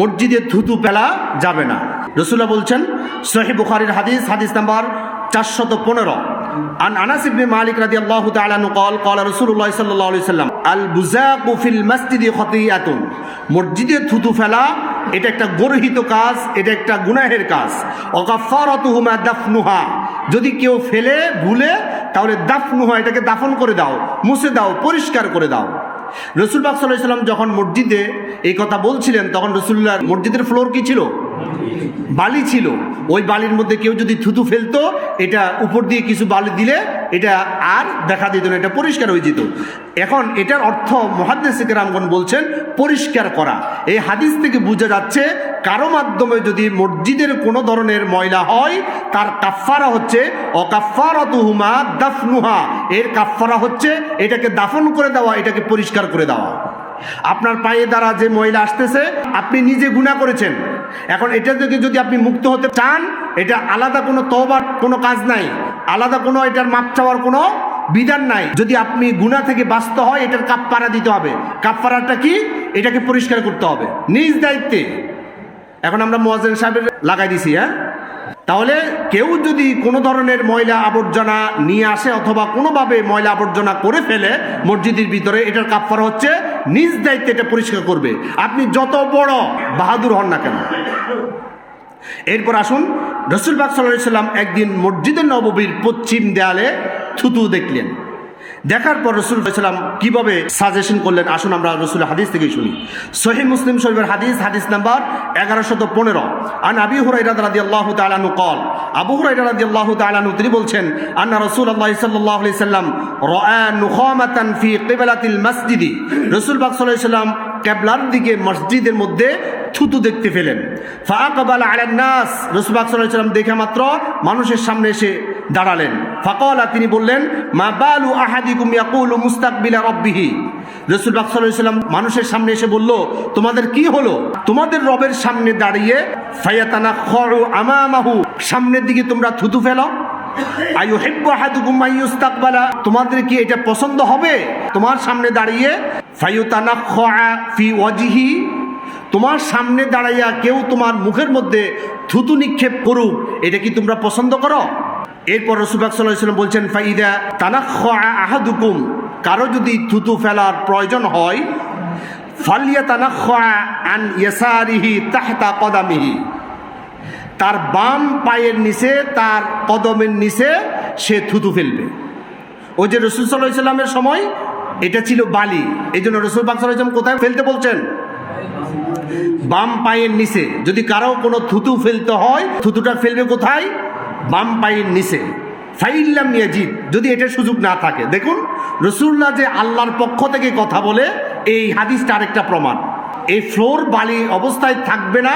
মসজিদে থুতু পেলা যাবে না রসুল্লাহ বলছেন সহি বুখারির হাদিস হাদিস নাম্বার চারশত পনেরো عن انس بن مالك رضي الله تعالى عنه قال قال رسول الله صلى الله عليه وسلم البزاق في المسجد خطيئه মসজিদে থুতু ফেলা এটা একটা গর্হিত কাজ এটা একটা গুনাহের কাজ অকাফারাতুহুমা দাফনুহা যদি কেউ ফেলে ভুলে তাহলে দাফনুহা এটাকে দাফন করে দাও মুছে দাও পরিষ্কার করে দাও রসুল বাক সাল্লাম যখন মসজিদে এই কথা বলছিলেন, তখন রসুল্লাহ মসজিদের ফ্লোর কি ছিল? বালি ছিল। ওই বালির মধ্যে কেউ যদি থুতু ফেলতো, এটা উপর দিয়ে কিছু বালি দিলে এটা আর দেখা দিত না, এটা পরিষ্কার হয়ে যেত। এখন এটার অর্থ মহাদ্দেশিক রামগণ বলছেন, পরিষ্কার করা। এই হাদিস থেকে বোঝা যাচ্ছে কারও মাধ্যমে যদি মসজিদের কোনো ধরনের ময়লা হয়, তার কাফারা হচ্ছে অকাফারতুহুমা দাফনুহা। এর কাফারা হচ্ছে এটাকে দাফন করে দেওয়া, এটাকে পরিষ্কার করে দেওয়া। আপনার পায়ে দ্বারা যে ময়লা আসতেছে, আপনি নিজে গুণা করেছেন। এখন এটা থেকে যদি আপনি মুক্ত হতে চান, এটা আলাদা কোনো তহবার কোনো কাজ নাই। আলাদা কোনো এটার মাপ চাওয়ার কোনো বিধান নাই। যদি আপনি গুণা থেকে বাঁচতে হয়, এটার কাপ্পারা দিতে হবে। কাপ্পারাটা কি? এটাকে পরিষ্কার করতে হবে। নিজ দায়িত্বে। এখন আমরা মোয়াজেন সাহেবের লাগাই দিছি হ্যাঁ? তাহলে কেউ যদি কোনো ধরনের ময়লা আবর্জনা নিয়ে আসে অথবা কোনোভাবে ময়লা আবর্জনা করে ফেলে মসজিদের ভিতরে, এটার কাপড় হচ্ছে, নিজ দায়িত্বে এটা পরিষ্কার করবে। আপনি যত বড় বাহাদুর হন না কেন? এরপর আসুন, রসুল বাক সাল্লাহ সাল্লাম একদিন মসজিদের নববীর পশ্চিম দেয়ালে থুতু দেখলেন। দেখার পর রসুল ইসলাম কীভাবে সাজেশন করলেন? আসুন আমরা রসুল হাদিস থেকে শুনি। সহি মুসলিম শরীফের হাদিস হাদিস নাম্বার এগারোশত পনেরো। আন আবি হুরাইরাদ রাদি আল্লাহ তালানু কল আবু হুরাইরা রাদি আল্লাহ তালানু তিনি বলছেন, আন্না রসুল আল্লাহ সাল্লাহ সাল্লাম রসুল বাক সাল্লাহ ক্যাবলার দিকে মসজিদের মধ্যে থুতু দেখতে পেলেন। ফাকাবাল আলান্নাস রসুবাক সাল্লাম দেখে মাত্র মানুষের সামনে এসে দাঁড়ালেন। ফাকলা, তিনি বললেন, মা বালু আহাদিকুম ইয়াকুলু মুস্তাকবিলা রব্বিহি? রসুল বাক সাল্লাম মানুষের সামনে এসে বলল, তোমাদের কি হলো? তোমাদের রবের সামনে দাঁড়িয়ে ফায়াতানা খড় আমামাহু, সামনের দিকে তোমরা থুতু ফেলো। তোমাদের কি এটা পছন্দ হবে? তোমার সামনে দাঁড়িয়ে ফি তোমার সামনে দাঁড়াইয়া কেউ তোমার মুখের মধ্যে থুতু নিক্ষেপ করুক, এটা কি তোমরা পছন্দ করো? এরপর রসুবাক সাল্লাম বলছেন, ফাইদা তানা আহাদুকুম। কারও যদি থুতু ফেলার প্রয়োজন হয় ফালিয়া তানা আন ইয়াসারিহি তাহতা কদামিহি। তার বাম পায়ের নিচে, তার কদমের নিচে সে থুতু ফেলবে। ওই যে রসুল সাল্লাহ ইসলামের সময়, এটা ছিল বালি। এই জন্য রসুল পাক সাল্লাহ কোথায় ফেলতে বলছেন? বাম পায়ের নিচে। যদি কারও কোনো থুতু ফেলতে হয়, থুতুটা ফেলবে কোথায়? বাম পায়ের নিচে। ফাইল্লাম ইয়াজিদ, যদি এটার সুযোগ না থাকে। দেখুন, রসুল্লাহ যে আল্লাহর পক্ষ থেকে কথা বলে, এই হাদিসটা আরেকটা প্রমাণ। এই ফ্লোর বালি অবস্থায় থাকবে না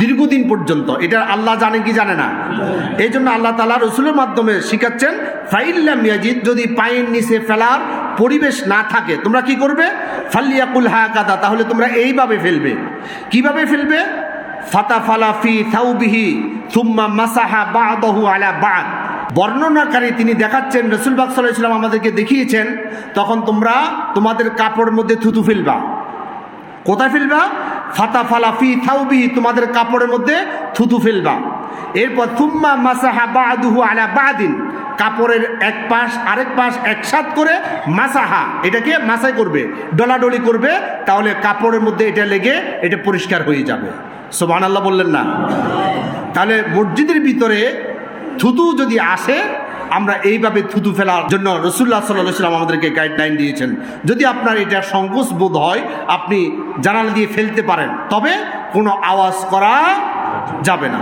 দীর্ঘদিন পর্যন্ত। এটা আল্লাহ জানে কি জানে না। এই জন্য আল্লাহ তালা রসুলের মাধ্যমে শিখাচ্ছেন ফাইল্লাম ইয়াজিদ যদি পায়ের নিচে ফেলার পরিবেশ না থাকে, তোমরা কি করবে? ফাল্লিয়াকুল হায়াকাদা তাহলে তোমরা এইভাবে ফেলবে। কীভাবে ফেলবে? ফাতা ফালাফি থাউবিহি থুম্মা মাসাহা বাদহু আলা বাদ বর্ণনাকারী তিনি দেখাচ্ছেন, রসুল বাক সাল্লাহ ইসলাম আমাদেরকে দেখিয়েছেন, তখন তোমরা তোমাদের কাপড়ের মধ্যে থুতু ফেলবা। কোথায় ফেলবা? ফাতা ফালাফি থাউবি তোমাদের কাপড়ের মধ্যে থুতু ফেলবা। এরপর থুম্মা মাসাহা বাদুহু আলা বাদিন, কাপড়ের এক পাশ, আরেক পাশ একসাথ করে মাসাহা, এটাকে মাসাই করবে, ডলাডলি করবে, তাহলে কাপড়ের মধ্যে এটা লেগে এটা পরিষ্কার হয়ে যাবে। সোবান আল্লাহ বললেন না? তাহলে মসজিদের ভিতরে থুতু যদি আসে আমরা এইভাবে থুতু ফেলার জন্য রসুল্লাহ সাল্লাহ সাল্লাম আমাদেরকে গাইডলাইন দিয়েছেন। যদি আপনার এটা সংকোচ বোধ হয়, আপনি জানালা দিয়ে ফেলতে পারেন, তবে কোনো আওয়াজ করা যাবে না।